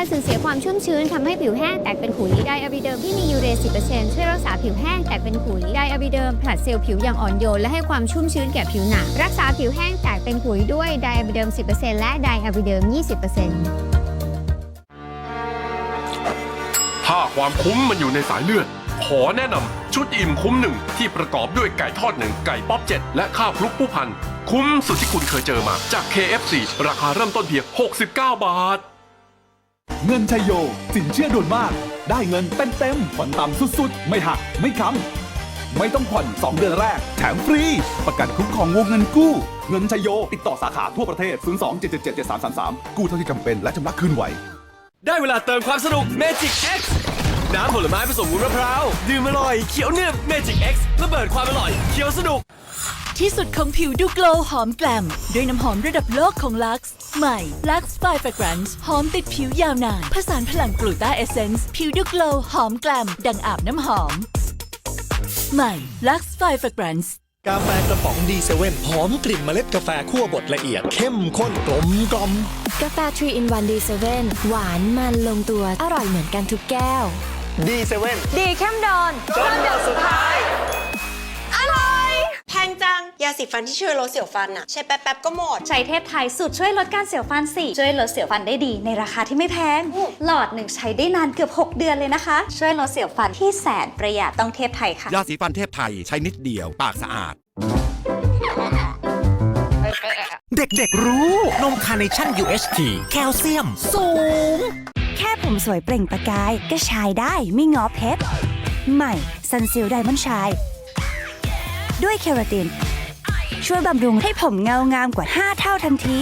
การสูญเสียความชุ่มชื้นทำให้ผิวแห้งแตกเป็นขุยไดอะบิเดิมที่มียูเรย10%ช่วยรักษาผิวแห้งแตกเป็นขุยไดอะบิเดิมผลัดเซลล์ผิวอย่างอ่อนโยนและให้ความชุ่มชื้นแก่ผิวหนังรักษาผิวแห้งแตกเป็นขุยด้วยไดอะบิเดิม 10%และไดอะบิเดิม 20%ถ้าความคุ้มมันอยู่ในสายเลือด ขอแนะนำชุดอิ่มคุ้มหนึ่งที่ประกอบด้วยไก่ทอดหนึ่งไก่ป๊อปเจ็ดและข้าวคลุกผู้พันคุ้มสุดที่คุณเคยเจอมาจาก KFC ราคาเริ่มต้นเพียง 69 บาท เงินชัยโย สินเชื่อด่วนมาก ได้เงินเต็มเต็มๆผ่อนต่ำสุดๆ ไม่หัก ไม่ค้ำไม่ต้องผ่อน 2 เดือนแรก แถมฟรี ประกันคุ้มครองวงเงินกู้ เงินชัยโย ติดต่อสาขาทั่วประเทศ 02-777-7333 กู้เท่าที่จำเป็นและชำระคืนไหว ได้เวลาเติมความสนุก Magic X น้ำผลไม้ผสมวุ้นมะพร้าว ดื่มอร่อยเขียวเนืบ Magic X ระเบิดความอร่อยเขียวสนุก ที่สุดของผิวดูโกลว์หอมแกลม ด้วยน้ำหอมระดับโลกของ Lux ใหม่ Lux Five Fragrance หอมติดผิวยาวนาน ผสานพลังกลูตาเอเซนส์ผิวดูโกลว์หอมแกลม ดังอาบน้ำหอม ใหม่ Lux Five Fragrance กาแฟกระป๋องดีเซเว่นหอมกลิ่นเมล็ดกาแฟคั่วบดละเอียด เข้มข้นกลมกล่อมกาแฟ3 in 1 D7 หวานมันลงตัวอร่อยเหมือนกันทุกแก้วดีเซเว่นดีเข้มดอนจนหยดสุดท้ายแพงจัง ยาสีฟันที่ช่วยลดเสียวฟันอะใช้แป๊บๆก็หมด ใช้เทพไทยสูตรช่วยลดการเสียวฟันสิช่วยลดเสียวฟันได้ดีในราคาที่ไม่แพงหลอดหนึ่งใช้ได้นานเกือบ 6 เดือนเลยนะคะ ช่วยลดเสียวฟันที่แสนประหยัดต้องเทพไทยค่ะ ยาสีฟันเทพไทยใช้นิดเดียว ปากสะอาด เด็กๆรู้ นมคาร์เนชั่น UHT แคลเซียม สูง แค่ผมสวยเปล่งประกาย ก็ชายได้ไม่งอเพชรใหม่ซันซิลไดมอนชาย ด้วยเคราติน ช่วยบำรุงให้ผมเงางามกว่า 5 เท่าทันที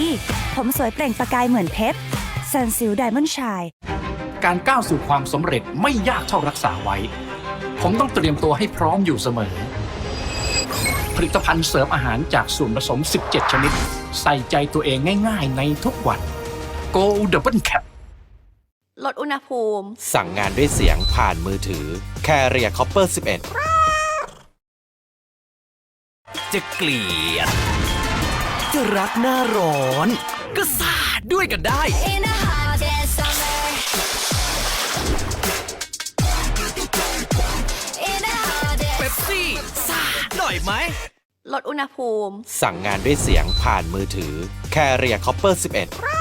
ผมสวยเปล่งประกายเหมือนเพชรซันซิลไดมอนชาย การก้าวสู่ความสำเร็จไม่ยากเท่ารักษาไว้ ผมต้องเตรียมตัวให้พร้อมอยู่เสมอ ผลิตภัณฑ์เสริมอาหารจากส่วนผสม 17 ชนิด ใส่ใจตัวเองง่าย ๆ ในทุกวัน Go Double Cap ลดอุณหภูมิ สั่งงานด้วยเสียงผ่านมือถือ Carrier Copper 11 จะเกลียด จะรักหน้าร้อน ก็สาดด้วยกันได้เป๊ปซี่สาดหน่อยไหม ลดอุณหภูมิ สั่งงานด้วยเสียงผ่านมือถือ Carrier Copper 11